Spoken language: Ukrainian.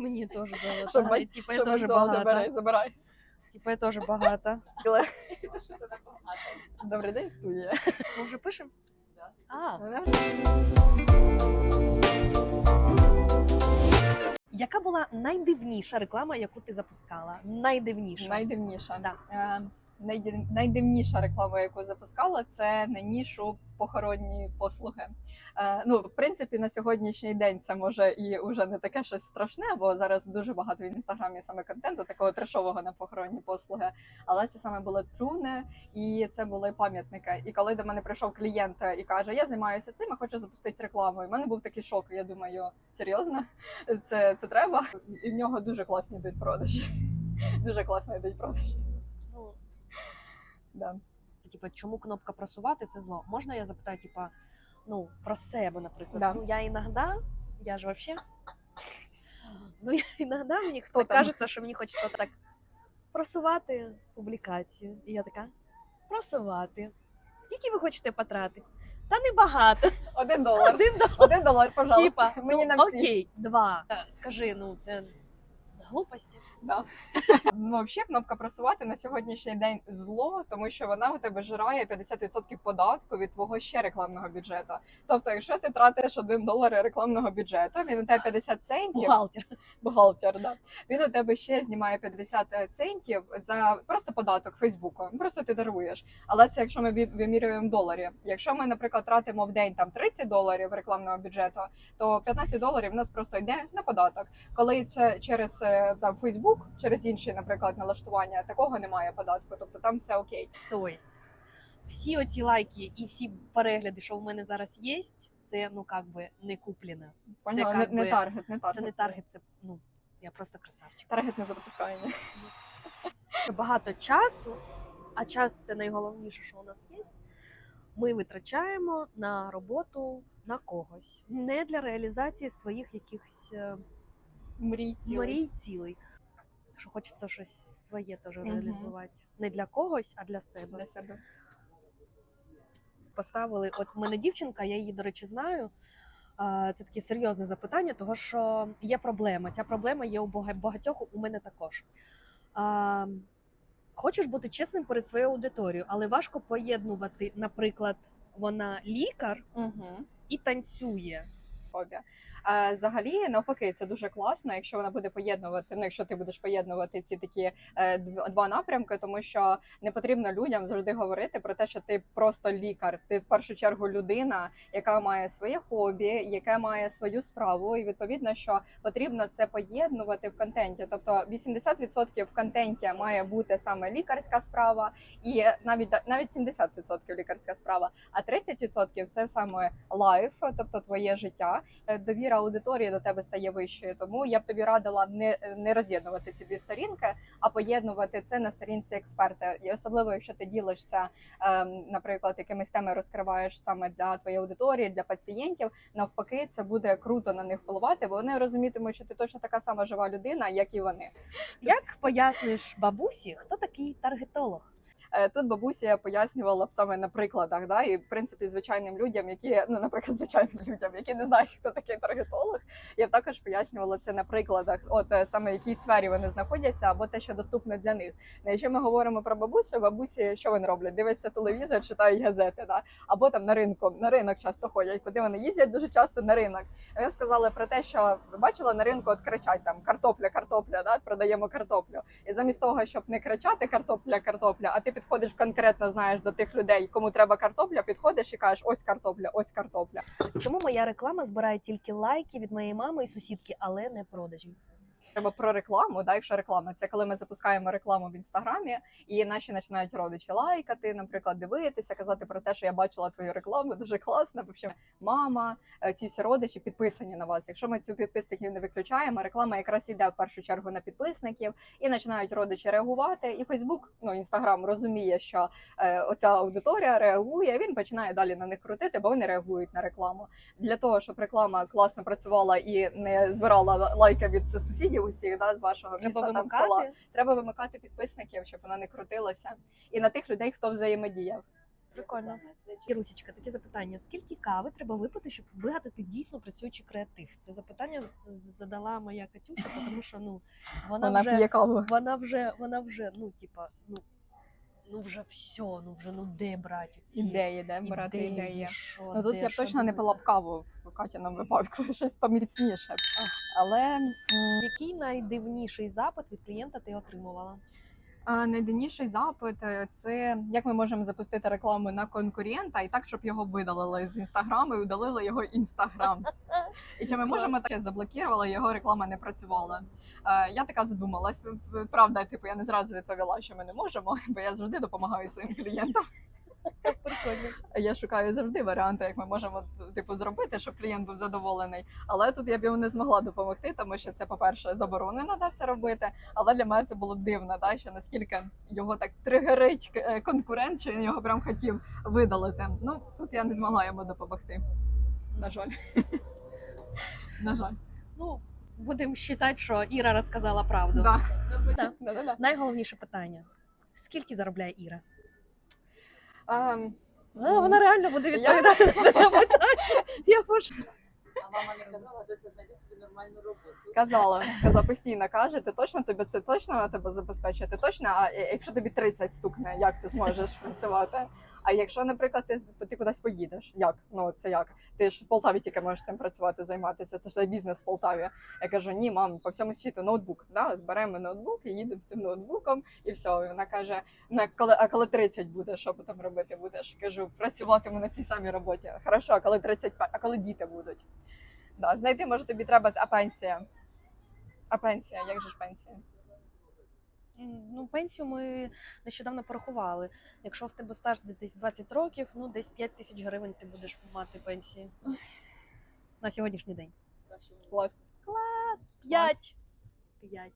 мені теж золото. Типа я теж багата. забирай. Типа я теж багата. Добрий день, студія. Ми вже пишемо? А, яка була найдивніша реклама, яку ти запускала? Найдивніша. Найдивніша. Да. Найдивніша реклама, яку запускала, це на нішу похоронні послуги. Е, ну, в принципі, на сьогоднішній день це може і вже не таке щось страшне, бо зараз дуже багато в інстаграмі саме контенту, такого трешового на похоронні послуги. Але це саме були труни і це були пам'ятники. І коли до мене прийшов клієнт і каже: Я займаюся цим, я хочу запустити рекламу. І в мене був такий шок. Я думаю, серйозно, це, це треба. І в нього дуже класні йдуть продажі. Дуже класно йдуть продажі. Да. типа, чому кнопка просувати це зло? Можна я запитаю, типа, ну, про себе, наприклад. Да. Ну, я іноді, я ж вообще. Ну, я іноді мені Хто кажеться, що мені хочеться так просувати публікацію. І я така, просувати. Скільки ви хочете потратити? Та небагато. Один долар. Один долар. Один долар, пожалуйста. Типа, Мені ну, на всі. окей, два. Скажи, ну це глупості. Да. Ну, взагалі, кнопка просувати на сьогоднішній день зло, тому що вона у тебе жирає 50% податку від твого ще рекламного бюджету. Тобто, якщо ти тратиш 1 долар рекламного бюджету, він у тебе 50 центів. Бухгалтер. бухгалтер, да. Він у тебе ще знімає 50 центів за просто податок Фейсбуку. Просто ти даруєш. Але це якщо ми вимірюємо доларі. Якщо ми, наприклад, тратимо в день там 30 доларів рекламного бюджету, то 15 доларів у нас просто йде на податок. Коли це через е, там Фейсбук, через інші, наприклад, налаштування, такого немає податку. Тобто там все окей. Тобто, всі оці лайки і всі перегляди, що в мене зараз є, це ну як би не куплено. Поняла? Це Не, не би- таргет, не таргет. Це не таргет, це ну я просто красавчик. Таргет не запускання. Багато часу, а час це найголовніше, що у нас є. Ми витрачаємо на роботу на когось, не для реалізації своїх якихось е, мрій цілей. Що хочеться щось своє теж Мгм. реалізувати. Не для когось, а для себе. для себе. поставили. От в мене дівчинка, я її, до речі, знаю. Це таке серйозне запитання, того що є проблема. Ця проблема є у багатьох, у мене також. Хочеш бути чесним перед своєю аудиторією, але важко поєднувати, наприклад, вона лікар Угу. і танцює. хобі. Взагалі, навпаки, це дуже класно, якщо вона буде поєднувати. Ну, якщо ти будеш поєднувати ці такі е, два напрямки, тому що не потрібно людям завжди говорити про те, що ти просто лікар. Ти в першу чергу людина, яка має своє хобі, яка має свою справу, і відповідно, що потрібно це поєднувати в контенті. Тобто 80% в контенті має бути саме лікарська справа, і навіть навіть 70% лікарська справа, а 30% це саме лайф, тобто твоє життя. Е, Довіра аудиторії до тебе стає вищою. Тому я б тобі радила не, не роз'єднувати ці дві сторінки, а поєднувати це на сторінці експерта. І особливо, якщо ти ділишся, ем, наприклад, якимись теми розкриваєш саме для твоєї аудиторії, для пацієнтів. Навпаки, це буде круто на них впливати, бо вони розумітимуть, що ти точно така сама жива людина, як і вони. Як поясниш бабусі, хто такий таргетолог? Е, Тут бабуся пояснювала б саме на прикладах, да, і в принципі звичайним людям, які ну, наприклад, звичайним людям, які не знають, хто такий таргетолог, я б також пояснювала це на прикладах, от е, саме в якій сфері вони знаходяться, або те, що доступне для них. Ну, якщо ми говоримо про бабусю, бабусі що вони роблять? Дивляться телевізор, читають газети, да? або там на ринку, на ринок часто ходять, куди вони їздять дуже часто на ринок. А Я сказала про те, що ви бачили на ринку, от кричать там картопля, картопля, да? продаємо картоплю. І замість того, щоб не кричати картопля, картопля, а ти підходиш конкретно, знаєш до тих людей, кому треба картопля, підходиш і кажеш, ось картопля, ось картопля. Чому моя реклама збирає тільки лайки від моєї мами і сусідки, але не продажі? Треба про рекламу. Да, якщо реклама, це коли ми запускаємо рекламу в інстаграмі, і наші починають родичі лайкати, наприклад, дивитися, казати про те, що я бачила твою рекламу, дуже класно. Взагалі, мама, е, ці всі родичі підписані на вас. Якщо ми цю підписників не виключаємо, реклама якраз йде в першу чергу на підписників, і починають родичі реагувати. І Фейсбук, ну інстаграм розуміє, що е, оця аудиторія реагує. Він починає далі на них крутити, бо вони реагують на рекламу. Для того щоб реклама класно працювала і не збирала лайка від сусідів усіх, да, з вашого міста Треба там села. Треба вимикати підписників, щоб вона не крутилася, і на тих людей, хто взаємодіяв. Прикольно. Ірусічка, таке запитання: скільки кави треба випити, щоб вигадати дійсно працюючий креатив? Це запитання задала моя Катюша, тому що ну вона, Вона вже п'є каву. вона вже вона вже ну типа ну. Ну вже все, ну вже ну де брати ці Ідеї, де брати ідеї. що, Ну тут де, я б що точно не пила б каву в Катяному випадку, щось поміцніше. Але м, Який найдивніший запит від клієнта ти отримувала? А найдивніший запит е, це як ми можемо запустити рекламу на конкурента і так, щоб його видалили з інстаграму і удалили його інстаграм. І чи ми можемо таке заблокували, його реклама не працювала. Е, Я така задумалась. Правда, типу, я не зразу відповіла, що ми не можемо, бо я завжди допомагаю своїм клієнтам. Прикольно. Я шукаю завжди варіанти, як ми можемо типу зробити, щоб клієнт був задоволений. Але тут я б йому не змогла допомогти, тому що це, по-перше, заборонено да, це робити. Але для мене це було дивно, да, що наскільки його так тригерить е, конкурент, що він його прям хотів видалити. Ну тут я не змогла йому допомогти. На жаль. На жаль. Ну, будемо вважати, що Іра розказала правду. Да. Так. Да-да-да. Найголовніше питання: скільки заробляє Іра? Ем, А, вона реально буде відповідати на це запитання. Я можу. А мама не казала, доця знайди собі нормальну роботу. Казала, казала постійно каже, ти точно тобі це точно на тебе забезпечує? Ти точно, а е, якщо тобі 30 стукне, як ти зможеш працювати? А якщо, наприклад, ти, ти кудись поїдеш, як? Ну це як? Ти ж в Полтаві тільки можеш цим працювати, займатися. Це ж за бізнес в Полтаві. Я кажу, ні, мам, по всьому світу ноутбук. Да? Беремо ноутбук і їдемо з цим ноутбуком, і все. І вона каже: ну, коли, а коли 30 буде, що потім робити будеш? Кажу, працюватиму на цій самій роботі. Хорошо, а коли 35, а коли діти будуть? Да, знайти, може, тобі треба, а пенсія. А пенсія, як же ж пенсія? Ну, пенсію ми нещодавно порахували. Якщо в тебе стаж десь 20 років, ну десь 5 тисяч гривень ти будеш мати пенсії. На сьогоднішній день. Клас. Клас. П'ять. П'ять.